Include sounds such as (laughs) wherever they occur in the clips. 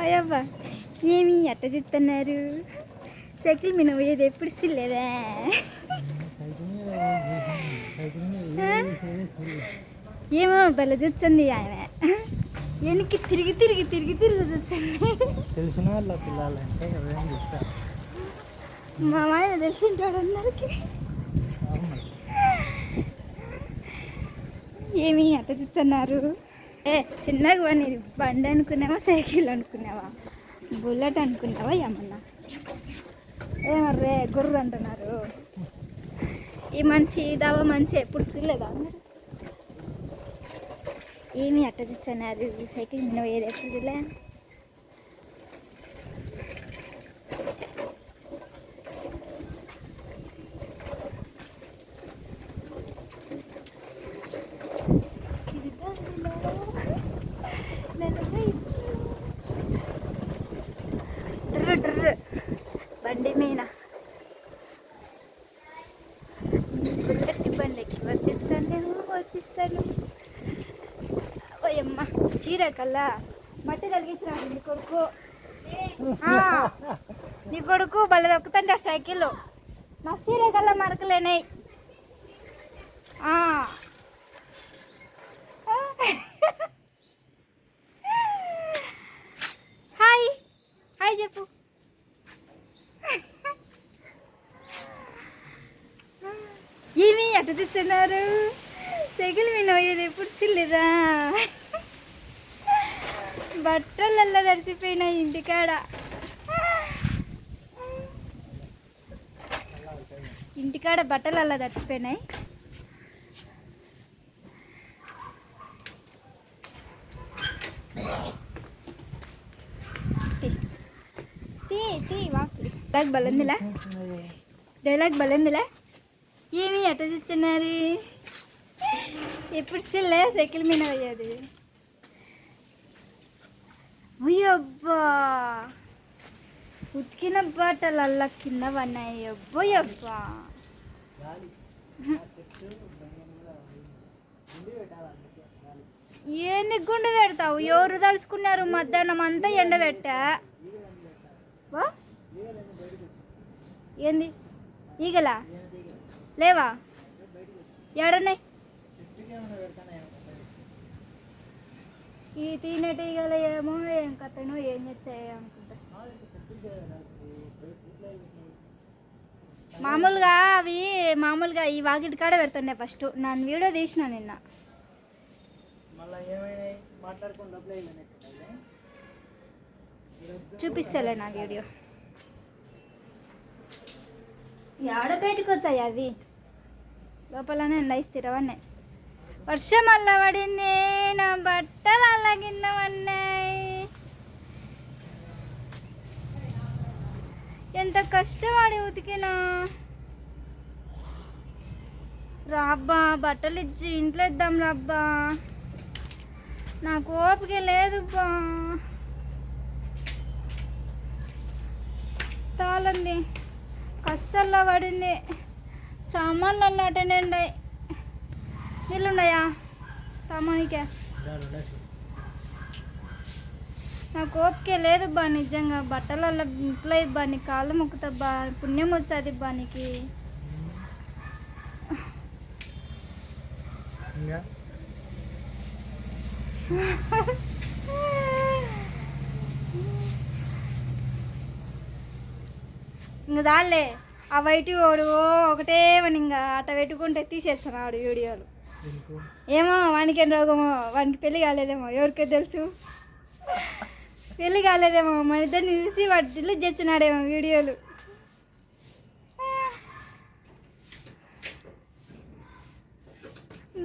అయ్యబ్బా ఏమి అట్ట చెప్తున్నారు? సైకిల్ మీద పోయేది ఎప్పుడు సిల్లేదా ఏమో బల చూస్తుంది ఆమె. వెనక్కి తిరిగి తిరిగి తిరిగి తిరిగి చూస్తుంది. తెలిసిన వాళ్ళ మా ఆయన తెలిసింటాడు అందరికి. ఏమి అట్ట చూస్తున్నారు? ఏ చిన్నగా వాడిని బండి అనుకున్నావా సైకిల్ అనుకున్నావా? బుల్లెట్ అనుకున్నావా ఏమన్నా? ఏమర్రే గుర్రు అంటున్నారు. ఈ మనిషి దావా మనిషి ఎప్పుడు చూడలేదా అందరు ఏమి అట్ట చూస్తున్నారు? సైకిల్ నువ్వు ఏది ఎప్పుడు చూడలే చిరుగాలిలో నలువై డ్రు డ్రు బండి మీద ఈ బుల్లెట్ బండికి వచ్చేస్తాను వచ్చేస్తాను ఓయమ్మ చీర కల్లా మట్టి కలిగించిన నీ కొడుకు? నీ కొడుకు బల్ల దొక్కుతుంటే ఆ సైకిల్. నా చీర కల్లా మరకలేనాయి ఆ. హాయ్. హాయ్ చెప్పు. ఏమి అటు చూస్తున్నారు? సైకిల్ మీద పోయేది ఎప్పుడు సిల్లిరా బట్టలల్లా తడిసిపోయినాయి ఇంటికాడ. ఇంటికాడ బట్టలు అలా తడిసిపోయినాయి డైలాగ్ బలందిలా? డైలాగ్ బలందిలా? ఏమి అట్ట చూస్తున్నారు? ఎప్పుడు చిల్లే సైకిల్ మీద అయ్యేది అయ్యబ్బా ఉతికిన బట్టలు కింద పడినాయి. అబ్బోయబ్బా ఏంది గుండు పెడతావు? ఎవరు తలుచుకున్నారు మధ్యాహ్నం అంతా ఎండ పెట్టా? వా? ఏంది? ఈగలా? లేవా? ఏడున్నాయి ఈ తినేటీగలు ఏమో ఏం కథనో ఏం చేస్తాయో అనుకుంటా. మామూలుగా అవి మామూలుగా ఈ వాకిటి కాడ పెడుతుండే ఫస్ట్. నన్ను వీడియో తీసిన నిన్న. చూపిస్తలే నా వీడియో. ఆడ వచ్చాయి అవి. లోపలనే ఉన్నాయి స్థిరవన్నీ వర్షం అల్లబడింది నా బట్టలు అల్ల కింద పడినాయి ఎంత కష్టపడి ఉతికినా. రాబ్బా బట్టలు ఇచ్చి ఇంట్లో ఇద్దాం రాబ్బా నాకు ఓపిక లేదుబ్బా తాళంది కස්සల్లో పడింది. సామాన్లు అన్నట్టు నిండాయి నీళ్ళున్నాయా సామానికే నాకు. ఓపికే లేదు బా నిజంగా. బట్టలలో ఇంట్లో ఇబ్బా నీ కాళ్ళు మొక్కుతా పుణ్యం వచ్చేది బా నీకు. ఇంకా? చాలే. ఆ వైట్ వాడు ఒకటే ఇంకా అట్ట పెట్టుకుంటే తీసేస్తున్నాడు వీడియోలు. ఎందుకు ఏమో వానికేం రోగమో వానికి పెళ్ళి కాలేదేమో ఎవరికో తెలుసు. పెళ్ళి కాలేదేమో మన ఇద్దరిని చూసి వాటి డిలీట్ చేస్తున్నాడేమో వీడియోలు.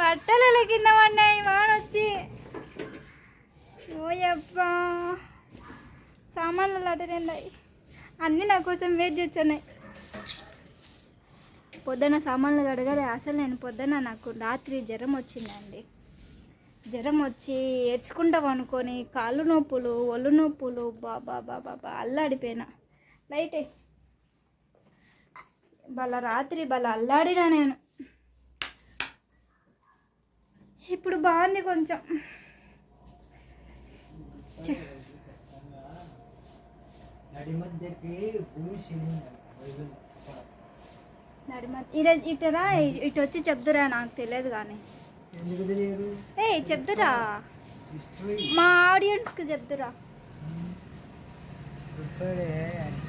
బట్టలు కింద పడినాయి వాడొచ్చి ఓయబ్బా. సామాన్లు అటెండాయి అన్నీ నా కోసం వెయిట్ చేస్తున్నాయి. పొద్దున సామాన్లు కడగలే అసలు నేను పొద్దున నాకు రాత్రి జ్వరం వచ్చిందండి. జ్వరం వచ్చి ఏడ్చుకుంటాం అనుకొని కాళ్ళు నొప్పులు ఒళ్ళు నొప్పులు బాబా బాబా బా అల్లాడిపోయినా. లైటే బల రాత్రి బల అల్లాడినా నేను. ఇప్పుడు బాగుంది కొంచెం. నడి మధ్యకి భూమి నడిమ ఇటు ఇటురా? ఇటు వచ్చి చెప్దురా నాకు తెలియదు కానీ ఏయ్ చెప్దురా. మా ఆడియన్స్కి చెప్దురా.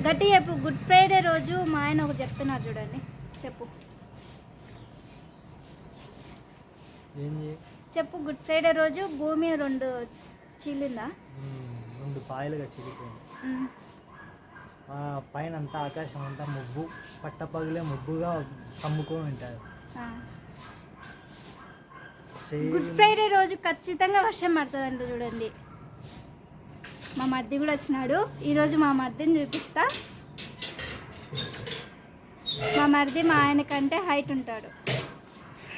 గట్టి చెప్పు గుడ్ ఫ్రైడే రోజు మా ఆయన ఒకటి చెప్తున్నారు చూడండి. చెప్పు. ఏం చెప్పు గుడ్ ఫ్రైడే రోజు భూమి రెండు చీలిందా? రెండు పాయలుగా. ఆ పైన అంతా ఆకాశం అంతా ముబ్బు పట్టపగలే ముబ్బుగా కమ్ముకొని ఉంటారు. గుడ్ ఫ్రైడే రోజు ఖచ్చితంగా వర్షం పడుతుందంట చూడండి. మా మర్ది కూడా వచ్చినాడు. ఈరోజు మా మర్దిని చూపిస్తా. మా మర్ది మా ఆయన కంటే హైట్ ఉంటాడు.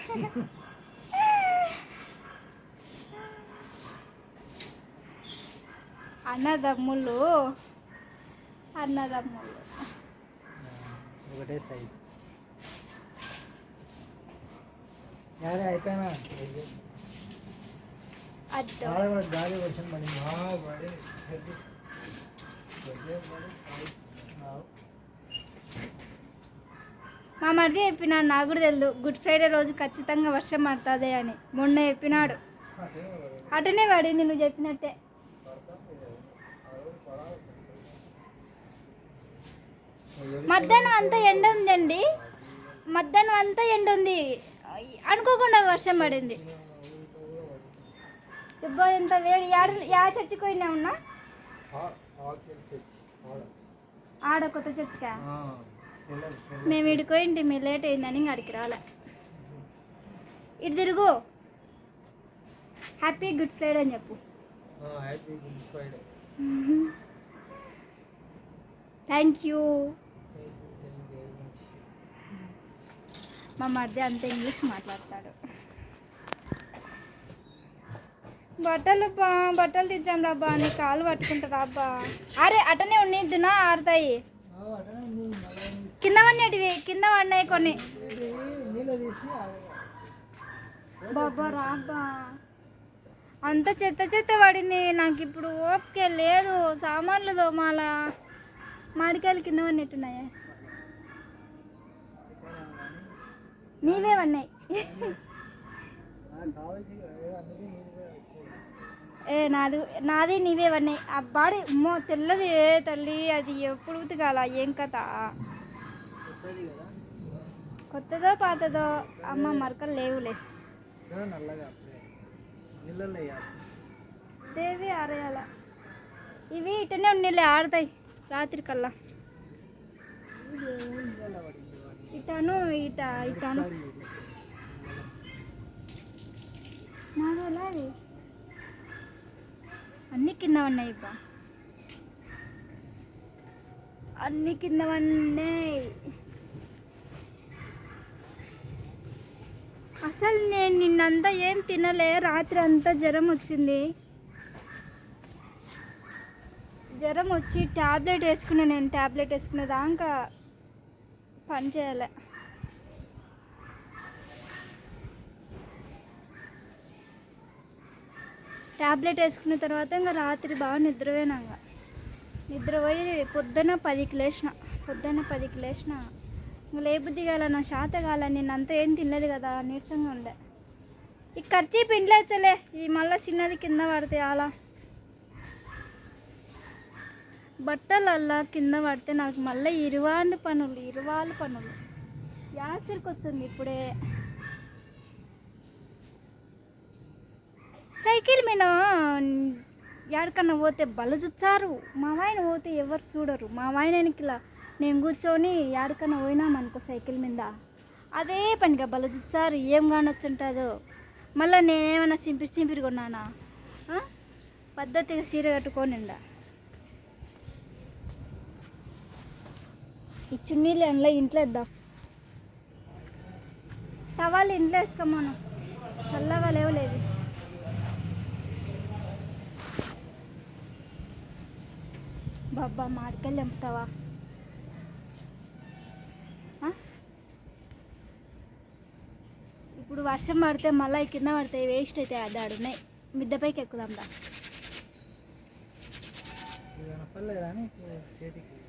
(laughs) అన్నదమ్ముళ్ళు అన్నదమ్ముళ్ళు ఆ, ఒకటే సైజు. అయిపోయినా? అడ్డు గాలి పడి. ఆ, మా మరిది చెప్పినాడు నాకు కూడా తెలియదు గుడ్ ఫ్రైడే రోజు ఖచ్చితంగా వర్షం పడుతుంది అని. మొన్న చెప్పినాడు. అటనే పడింది నువ్వు చెప్పినట్టే. మధ్యాహ్నం అంతా ఎండ ఉందండి. మధ్యాహ్నం అంతా ఎండ ఉంది. అనుకోకుండా వర్షం పడింది. ఇబ్బో ఎంత వేడి. యాడ యా చర్చికి పోయినా ఉన్నా? ఆడ కొత్త చర్చికా. మేము ఇడిపోయింటి మీ లేట్ అయిందని ఇంక అడిగి రాలే. ఇటు తిరుగు. హ్యాపీ గుడ్ ఫ్రైడే అని చెప్పు. Thank you. మా మధ్య అంత ఇంగ్లీష్ మాట్లాడతాడు. బట్టలు బా బట్టలు తెచ్చాం రాబ్బా నీ కాలు పట్టుకుంటా అబ్బా అరే అటనే ఉన్నిద్దునా ఆరుతాయి. కింద పడినటివి కింద పడినాయి కొన్ని. బాబా రాబ్బా అంత చెత్త చెత్త పడింది నాకు ఇప్పుడు ఓపిక లేదు. సామాన్లు దోమాల. మాడికాయలు కింద పడినట్టున్నాయా. నీవే ఉన్నాయి. ఏ నాది నాది నీవే ఉన్నాయి. ఆ బాడీ అమ్మో తెల్లది ఏ తల్లి అది ఎప్పుడు ఉతకాల ఏం కథ? కొత్తదో పాతదో అమ్మ మరకలు లేవులే. దేవి ఆరేయాల. ఇవి ఇటనే ఉన్నీళ్ళే ఆడతాయి రాత్రి కల్లా ఇటాను ఇట ఇటాను ఒకసారి నాదోలా అన్నీ కింద ఉన్నాయి ఇబ్బా. అన్నీ కింద ఉన్నాయి అసలు నేను నిన్నంతా ఏం తినలే రాత్రి అంతా జ్వరం వచ్చింది. జ్వరం వచ్చి ట్యాబ్లెట్ వేసుకున్నా నేను ట్యాబ్లెట్ వేసుకున్న దాకా పని చేయలే. ట్యాబ్లెట్ వేసుకున్న తర్వాత ఇంకా రాత్రి బాగా నిద్రపోయినా ఇంకా నిద్రపోయి పొద్దున పదికి లేచిన పొద్దున్న పదికి లేచిన ఇంకా లేబుద్ది కాల నా శాత కాల నేను అంతా ఏం తినలేదు కదా నీరసంగా ఉండే. ఈ ఖర్చీ పిండలేచ్చలే ఈ మళ్ళీ చిన్నది కింద పడితే అలా. బట్టలల్లా కింద పడితే నాకు మళ్ళీ ఇరువాండి పనులు ఇరువాళ్ళు పనులు. యాసరికి వచ్చింది ఇప్పుడే. సైకిల్ మీద ఎక్కడికన్నా పోతే బల చూచారు మా ఆయన పోతే ఎవరు చూడరు. మా ఆయనకి ఇలా నేను కూర్చొని ఎక్కడికన్నా పోయినామనుకో సైకిల్ మీద. అదే పనిగా బల చూచారు ఏం కానొచ్చుంటుందో. మళ్ళీ నేనేమన్నా చింపిరి చింపిరి కొన్నానా? పద్ధతిగా చీర కట్టుకోనిండా ఈ చున్నీలు ఎండ్లో ఇంట్లో వేద్దాం. టవాళ్ళు ఇంట్లో వేసుకోమను చల్లగా లేవలేదు. బాబా మాడికెళ్ళి ఎంపుతావా ఇప్పుడు వర్షం పడితే మళ్ళీ కింద పడితే వేస్ట్ అయితే అది ఆడున్నాయి మిద్దపైకి ఎక్కుదాం రా ఇది కనపడలేదా నీకు చేతికి ఉం,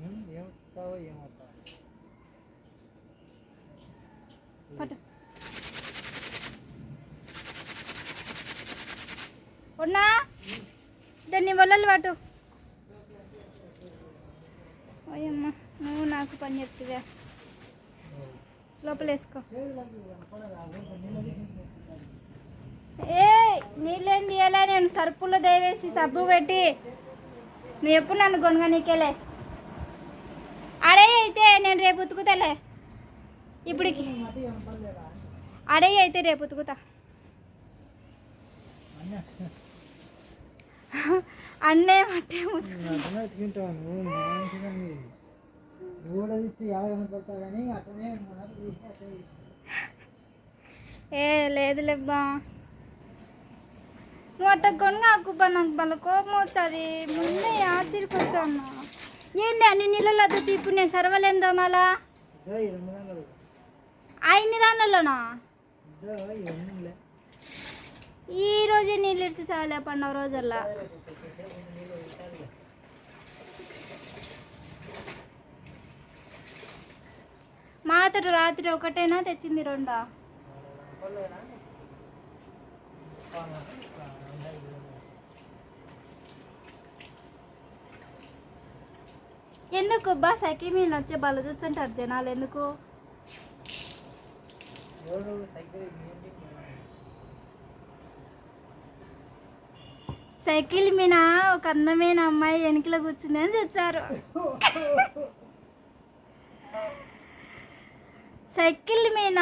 ఏమవుతావో ఏమవుతావో పట్టు ఉన్నా? దాన్ని వల్లలు పట్టు ఓయమ్మ నువ్వు నాకు పని చెప్తుగా లోపల వేసుకో ఏ నీళ్ళేం తీయాలా నేను సరుపులు దయవేసి సబ్బు పెట్టి? నువ్వు ఎప్పుడు నన్ను గొనుగా అయితే నేను రేపు ఉతుకుతాలే. ఇప్పటికి అడే అయితే రేపు ఉతుకుతా. అన్నే మట్టే. ఏ లేదులేబ్బా నువ్వు అట్ట కొనగా ఆకుబ్బా నాకు బల కోపం వచ్చది. ముందే ఆసిరికి వచ్చాను ఏంది అన్ని నీళ్ళలో అద్దు ఇప్పుడు నేను సర్వలేందో మళ్ళా? ఇదో ఈ రెండు గంటలు ఆ ఇన్ని దానిలోనా ఈ రోజే నీళ్ళు ఇడిచి చాలే పండుగ రోజుల్లో. మాత్ర రాత్రి ఒకటేనా తెచ్చింది రెండా? ఎందుకు? బా సైకిల్ మీద వచ్చే బలు చూస్తుంటారు జనాలు ఎందుకు? సైకిల్ మీద ఒక అందమైన అమ్మాయి వెనుకలో కూర్చుంది అని చూచారు సైకిల్ మీద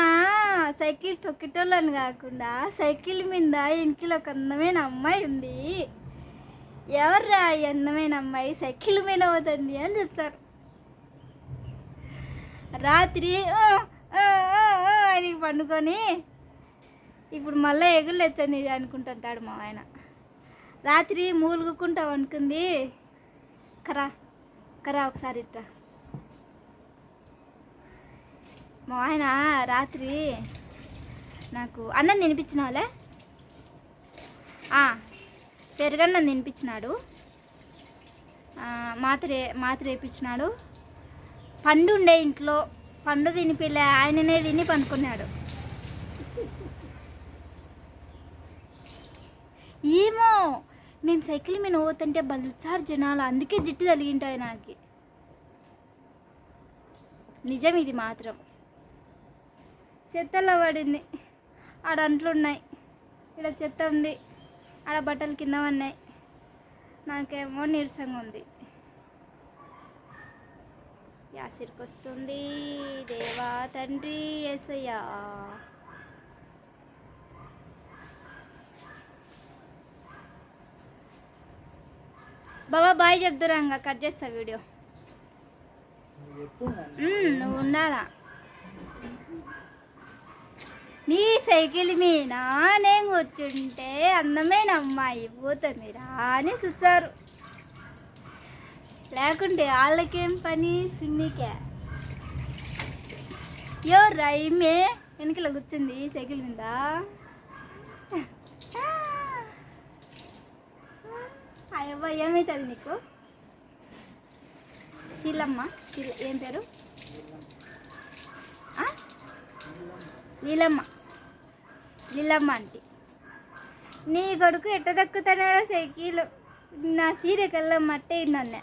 సైకిల్ తొక్కేటోళ్ళని కాకుండా సైకిల్ మీద వెనుకలో ఒక అందమైన అమ్మాయి ఉంది. ఎవర్రా ఈ అందమైన అమ్మాయి? సైకిల్ మీద పోతుంది అని చూస్తారు. రాత్రి అని పండుకొని ఇప్పుడు మళ్ళీ ఎగులు వచ్చని ఇది అనుకుంటుంటాడు మా ఆయన. రాత్రి మూలుగుకుంటా అనుకుంది కరా కరా ఒకసారి ఇట్రా. మా ఆయన రాత్రి నాకు అన్నం తినిపించినావులే? వాళ్ళే పెరగన్నం తినిపించినాడు. మాత్రే మాత్ర మాత్ర వేయించినాడు పండు ఉండే ఇంట్లో పండు తినిపిలే ఆయననే తిని పండుకున్నాడు. ఏమో మేము సైకిల్ మీద పోతుంటే బలుచారు జనాలు అందుకే జిట్టు తలిగింటాయి నాకు నిజం ఇది మాత్రం. చెత్తలో పడింది. ఆడ ఉన్నాయి ఇక్కడ చెత్త ఉంది. ఆడ బట్టలు కింద ఉన్నాయి నాకేమో నీరసంగా ఉంది. యాసిరికొస్తుంది దేవా తండ్రి ఎసయ్యా బాబా బాయ్ చెప్తురా కట్ చేస్తా వీడియో. నువ్వు ఉండాలా? నీ సైకిల్ మీద నేను కూర్చుంటే అందమైన అమ్మాయి పోతుంది రా అని చూచారు లేకుంటే వాళ్ళకేం పని సిమ్మికే యో రైమే వెనకలో కూర్చుంది సైకిల్ మీద. అయ్యవ్వ ఏమవుతుంది నీకు? శీలమ్మ శీల ఏం పేరు? నీలమ్మ. లీలమ్మ అంటే నీ కొడుకు ఎట్ట దక్కుతున్నాడో సైకిల్ నా సీర కల్లా మట్టే నన్నే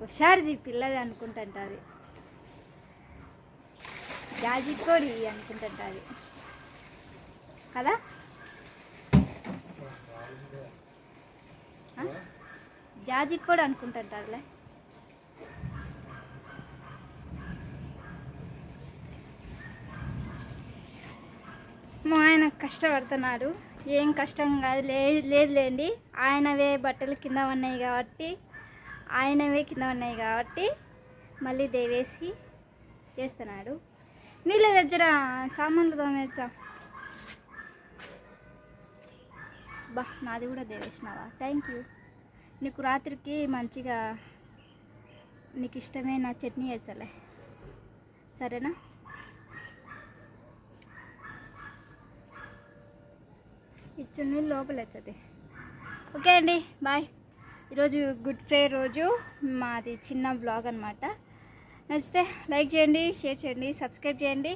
హుషారిది పిల్లది అనుకుంటుంటుంది జాజికోడి అనుకుంటుంటుంది. కదా? ఆ? జాజికోడి అనుకుంటుంటుందిలే మా ఆయన కష్టపడుతున్నాడు. ఏం కష్టం కాదు. లే లేదులేండి ఆయనవే బట్టలు కింద ఉన్నాయి కాబట్టి ఆయనవే కింద ఉన్నాయి కాబట్టి మళ్ళీ దేవేసి చేస్తున్నాడు నీళ్ళ దగ్గర సామాన్లు తోమేచ్చా? బా నాది కూడా దేవేసినావా థ్యాంక్ యూ నీకు రాత్రికి మంచిగా నీకు ఇష్టమైన చట్నీ వేసలే. సరేనా? ఇచ్చుని లోపల వచ్చేది ఓకే అండి బాయ్. ఈరోజు గుడ్ ఫ్రే రోజు మాది చిన్న బ్లాగ్ అనమాట నచ్చితే లైక్ చేయండి షేర్ చేయండి సబ్స్క్రైబ్ చేయండి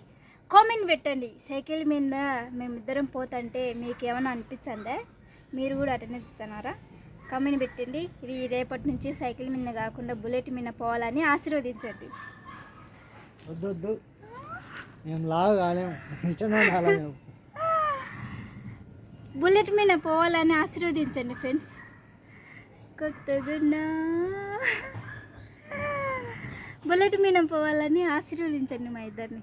కామెంట్ పెట్టండి. సైకిల్ మీద మేమిద్దరం పోతుంటే మీకు ఏమైనా అనిపించిందే? మీరు కూడా అటెండెన్స్ ఇస్తున్నారా కామెంట్ పెట్టండి. ఇది రేపటి నుంచి సైకిల్ మీద కాకుండా బుల్లెట్ మీద పోవాలని ఆశీర్వదించండి. వద్దు వద్దు. మేము లావు కాలేము. (laughs) బుల్లెట్ మీద పోవాలని ఆశీర్వదించండి ఫ్రెండ్స్. కొత్త బుల్లెట్ మీద పోవాలని ఆశీర్వదించండి మా ఇద్దరిని.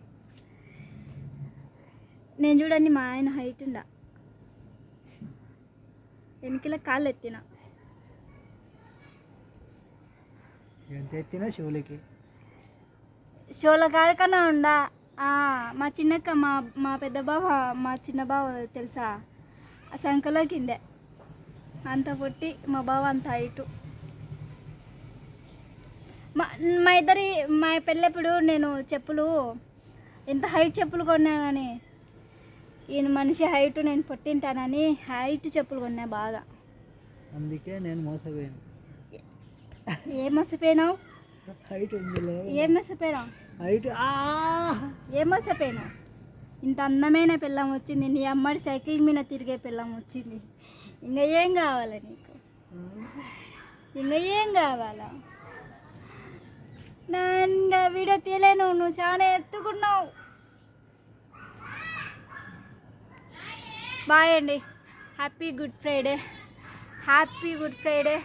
నేను చూడండి మా ఆయన హైట్ ఉండా. వెనకల కాళ్ళు ఎత్తిన ఎంత ఎత్తినా శివులకి? షోల కాడకన్నా ఉండా. మా చిన్నక్క మా మా పెద్ద బావ మా చిన్న బావ తెలుసా? ఇండే అంత పొట్టి మా బావ అంత హైటు. మా మా ఇద్దరి మా పెళ్ళప్పుడు నేను చెప్పులు ఎంత హైట్ చెప్పులు కొన్నా కానీ ఈయన మనిషి హైట్ నేను పొట్టింటానని హైట్ చెప్పులు కొన్నా బాగా. అందుకే నేను మోసపోయాను. ఏం మసిపోయినావు? హైట్ ఏం మసిపోయినావు? హైట్ ఏం మోసపోయినావు? ఇంత అందమైన పిల్లం వచ్చింది నీ అమ్మడి సైకిల్ మీద తిరిగే పిల్లం వచ్చింది. ఇంకా ఏం కావాలి నీకు? ఇంకా ఏం కావాలా? నా ఇంకా వీడియో తీయలేను నువ్వు చాలా ఎత్తుకున్నావు. బాయ్ అండి. Happy good Friday. Happy good Friday.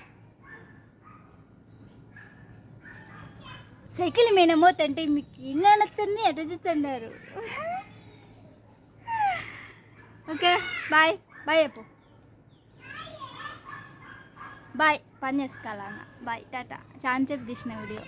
Cycle మీద మోతంటే మీకు ఇంకా నచ్చింది అటు చూచన్నారు ఓకే బాయ్. బాయ్ చెప్పు. బాయ్ పని చేసుకోవాలన్న బాయ్ టాటా. చాలా చెప్పు తీసిన వీడియో.